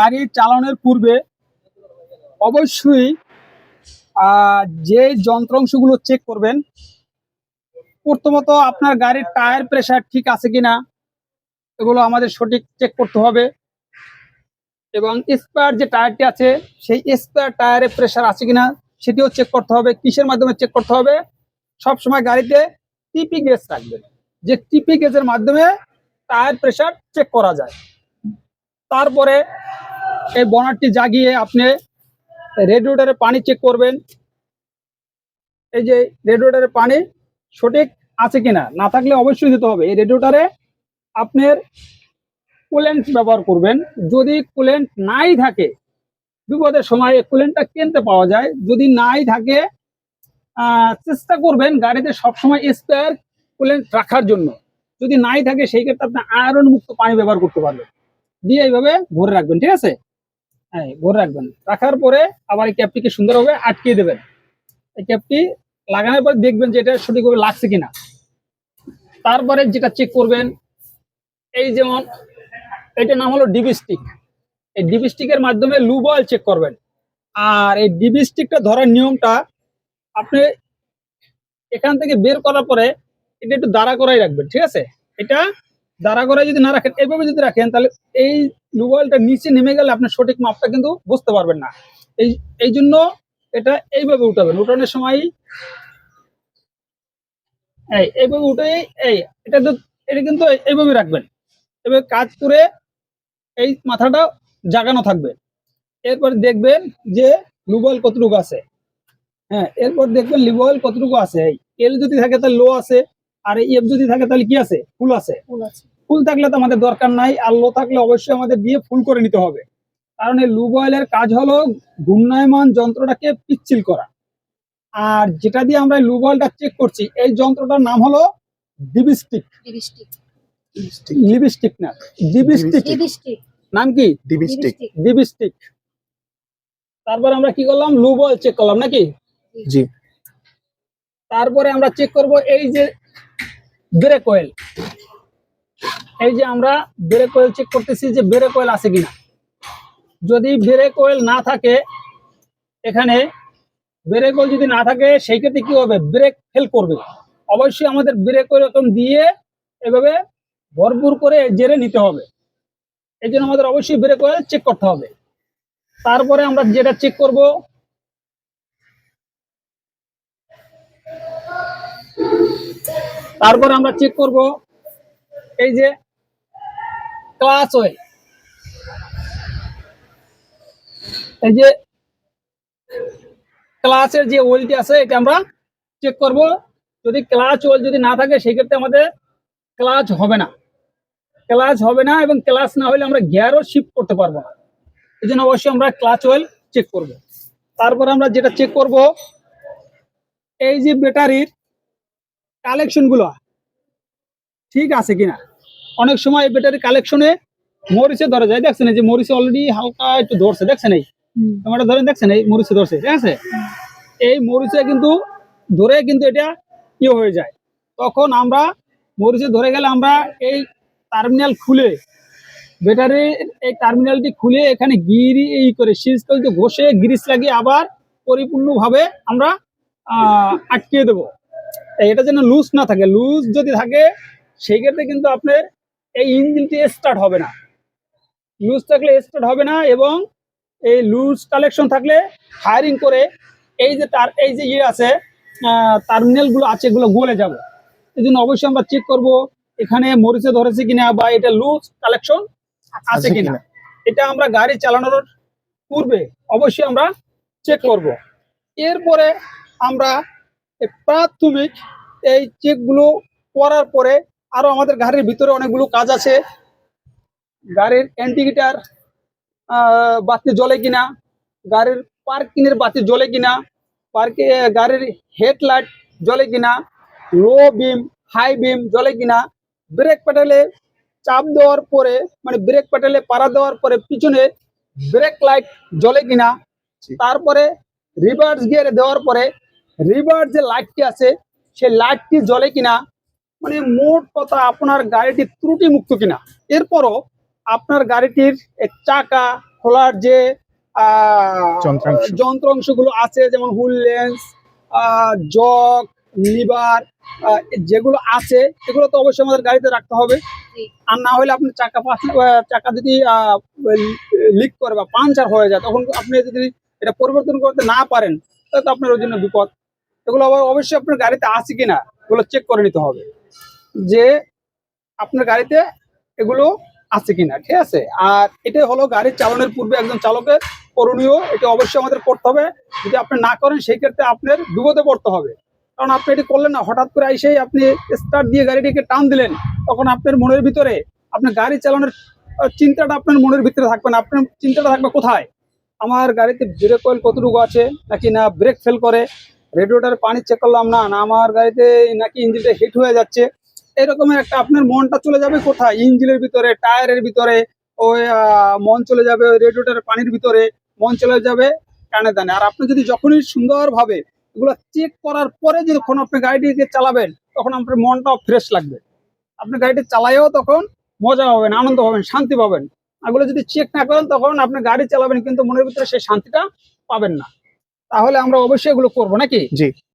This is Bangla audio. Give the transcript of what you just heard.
গাড়ি চালানোর পূর্বে অবশ্যই যে যন্ত্রাংশগুলো চেক করবেন, প্রথমত আপনার গাড়ির টায়ার প্রেসার ঠিক আছে কিনা, এগুলো আমাদের সঠিক চেক করতে হবে। এবং স্পেয়ার যে টায়ারটি আছে, সেই স্পেয়ার টায়ারে প্রেসার আছে কিনা, সেটিও চেক করতে হবে। কিসের মাধ্যমে চেক করতে হবে? সব সময় গাড়িতে টিপি গেজ রাখবেন, যে টিপি গেজের মাধ্যমে টায়ার প্রেসার চেক করা যায়। তারপরে এই বনারটি জাগিয়ে আপনি রেডিওটারে পানি চেক করবেন। এই যে রেডিওটারে পানি সঠিক আছে কিনা, না থাকলে অবশ্যই দিতে হবে। এই রেডিওটারে আপনার কুলেন্ট ব্যবহার করবেন। যদি কুলেন্ট নাই থাকে, বিপদের সময় এই কুলেন্টটা কিনতে পাওয়া যায়। যদি নাই থাকে চেষ্টা করবেন গাড়িতে সবসময় স্পেয়ার কুলেন্ট রাখার জন্য। যদি নাই থাকে, সেই ক্ষেত্রে আপনি আয়রন মুক্ত পানি ব্যবহার করতে পারবেন। দিয়ে এইভাবে ভরে রাখবেন, ঠিক আছে? হ্যাঁ ভরে রাখবেন। রাখার পরে আবার এই ক্যাপটিকে সুন্দরভাবে আটকিয়ে দেবেন। এই ক্যাপটি লাগানোর পর দেখবেন যে এটা সঠিকভাবে লাগছে কিনা। তারপরে যেটা চেক করবেন, এই যেমন, এটার নাম হলো ডিবি এই ডিবি স্টিকের মাধ্যমে লুব অয়েল চেক করবেন। আর এই ডিবি স্টিকটা ধরার নিয়মটা আপনি এখান থেকে বের করার পরে এটা একটু দাঁড়া করাই রাখবেন, ঠিক আছে? এটা দাঁড়া করাই যদি না রাখেন, এইভাবে যদি রাখেন, তাহলে এই লুব অয়েলটা নিচে নেমে গেলে আপনার সঠিক মাপটা কিন্তু বুঝতে পারবেন না। এই এই জন্য এটা এইভাবে উঠাবেন। উঠানোর সময় এই, এইভাবে উঠে, এই, এটা তো, এটা কিন্তু এইভাবে রাখবেন। এবার কাজ করে এই মাথাটা জাগানো থাকবে। এরপর দেখবেন যে লুবয়েল কতটুকু আছে। হ্যাঁ এরপর দেখবেন লিবল কতটুকু আছে। এই এল যদি থাকে তাহলে লো আছে। আর এফ যদি থাকে তাহলে কি আছে? ফুল আছে। ফুল থাকলে তো আমাদের দরকার নাই আর লো থাকলে অবশ্যই আমাদের দিয়ে ফুল করে নিতে হবে। কারণ এই লুব অয়েলের কাজ হলো ঘূর্ণায়মান যন্ত্রটাকে পিচ্ছিল করা। আর যেটা দিয়ে আমরা লুব অয়েলটা চেক করছি এই যন্ত্রটার নাম হলো ডিবিস্টিক। লিপস্টিক লিপস্টিক না ডিবিস্টিক। নাম কি? ডিবিস্টিক। ডিবিস্টিক। তারপর আমরা কি করলাম? লুব অয়েল চেক করলাম নাকি? জি। তারপরে আমরা চেক করব এই যে ব্রেক অয়েল এই যে আমরা ব্রেক অয়েল চেক করতেছি যে ব্রেক অয়েল আছে কিনা। যদি ব্রেক অয়েল না থাকে, এখানে ব্রেক অয়েল যদি না থাকে সেই ক্ষেত্রে কি হবে? ব্রেক ফেল করবে। অবশ্যই আমাদের ব্রেক অয়েল এরকম দিয়ে এভাবে ভরপুর করে জেরে নিতে হবে। এই জন্য আমাদের অবশ্যই ব্রেক অয়েল চেক করতে হবে। তারপরে আমরা যেটা চেক করব তারপর আমরা চেক করব এই যে ক্লাচ অয়েল এই যে ক্লাচের যে ওয়েলটি আছে, এটা আমরা চেক করব। যদি ক্লাচ ওয়েল যদি না থাকে সেই ক্ষেত্রে আমাদের ক্লাচ হবে না। ক্লাচ হবে না এবং ক্লাচ না হলে আমরা গিয়ারও শিফট করতে পারব না। এই জন্য অবশ্যই আমরা ক্লাচ ওয়েল চেক করব। তারপর আমরা যেটা চেক করব, এই যে ব্যাটারির কালেকশনগুলো। ঠিক আছে কিনা? অনেক সময় এই ব্যাটারি কালেকশনে মরিচে ধরা যায়। দেখছেন এই যে মরিচে অলরেডি হালকা একটু ধরছে দেখছেন এই? টমেটো ধরেন দেখছেন এই মরিচে ধরছে ঠিক আছে? এই মরিচে কিন্তু ধরে কিন্তু এটা ইয়ে হয়ে যায়। তখন আমরা মরিচে ধরে গেলে আমরা এই টার্মিনাল খুলে ব্যাটারির এই টার্মিনালটি খুলে এখানে গিরি এই করে সিজ করে ঘষে গ্রিস লাগিয়ে আবার পরিপূর্ণভাবে আমরা আহ, আটকিয়ে দেবো। এটা যেন লুজ না থাকে লুজ যদি থাকে সেই ক্ষেত্রে কিন্তু আপনার এই ইঞ্জিনটি স্টার্ট হবে না। লুজ থাকলে স্টার্ট হবে না এবং এই লুজ কালেকশন থাকলে ফায়ারিং করে এই যে তার এই যে ইয়ে আছে টার্মিনালগুলো আছে এগুলো গলে যাবে। এই জন্য অবশ্যই আমরা চেক করব এখানে মরিচে ধরেছে কিনা বা এটা লুজ কালেকশন আছে কিনা। এটা আমরা গাড়ি চালানোর পূর্বে অবশ্যই আমরা চেক করব। এরপরে আমরা প্রাথমিক এই চেকগুলো করার পরে আরও আমাদের গাড়ির ভিতরে অনেকগুলো কাজ আছে। গাড়ির ইন্ডিকেটার বাতি জ্বলে কিনা গাড়ির পার্কিংয়ের বাতি জ্বলে কিনা পার্কে গাড়ির হেডলাইট জ্বলে কিনা লো বিম হাই বিম জ্বলে কিনা ব্রেক প্যাডেলে চাপ দেওয়ার পরে মানে ব্রেক প্যাডেলে পাড়া দেওয়ার পরে পিছনে ব্রেক লাইট জ্বলে কিনা তারপরে রিভার্স গিয়ারে দেওয়ার পরে রিভার্স যে লাইটটি আছে সেই লাইটটি জ্বলে কিনা মানে মোট কথা আপনার গাড়িটি ত্রুটি মুক্ত কিনা। এরপরও আপনার গাড়িটির চাকা খোলার যে আহ, যন্ত্রাংশ। যন্ত্রাংশগুলো আছে যেমন হুল লেন্স জগ লিভার যেগুলো আছে এগুলো তো অবশ্যই আমাদের গাড়িতে রাখতে হবে। আর না হলে আপনি চাকা পাঁচ চাকা যদি লিক করে বা পাঞ্চার হয়ে যায় তখন আপনি যদি এটা পরিবর্তন করতে না পারেন তাহলে তো আপনার ওই জন্য বিপদ। এগুলো আবার অবশ্যই আপনার গাড়িতে আছে কিনা, এগুলো চেক করে নিতে হবে যে আপনার গাড়িতে এগুলো আছে কিনা, ঠিক আছে? আর এটাই হলো গাড়ি চালানোর পূর্বে একজন চালকের করণীয়, এটা অবশ্যই আমাদের করতে হবে। যদি আপনি না করেন, সেই ক্ষেত্রে আপনার বিপদে পড়তে হবে। কারণ আপনি এটি করলেন না, হঠাৎ করে এসেই আপনি স্টার্ট দিয়ে গাড়িটিকে টান দিলেন, তখন আপনার মনের ভিতরে, আপনার গাড়ি চালানোর চিন্তাটা আপনার মনের ভিতরে থাকবে না। আপনার চিন্তাটা থাকবে কোথায়? আমার গাড়িতে ব্রেক অয়েল কতটুকু আছে, নাকি না ব্রেক ফেল করে? রেডিওটার পানি চেক করলাম, না না, আমার গাড়িতে নাকি ইঞ্জিনটা হিট হয়ে যাচ্ছে। এরকমের একটা আপনার মনটা চলে যাবে কোথায়? ইঞ্জিনের ভিতরে, টায়ারের ভিতরে, ওই মন চলে যাবে ওই রেডিওটার পানির ভিতরে, মন চলে যাবে কানে দানে। আর আপনি যদি যখনই সুন্দরভাবে এগুলো চেক করার পরে যখন আপনি গাড়িটিকে চালাবেন, তখন আপনার মনটাও ফ্রেশ লাগবে। আপনি গাড়িটি চালাইও তখন মজা পাবেন, আনন্দ পাবেন, শান্তি পাবেন। এগুলো যদি চেক না করেন, তখন আপনি গাড়ি চালাবেন, কিন্তু মনের ভিতরে সেই শান্তিটা পাবেন না। তাহলে আমরা অবশ্যই এগুলো করব নাকি? জি।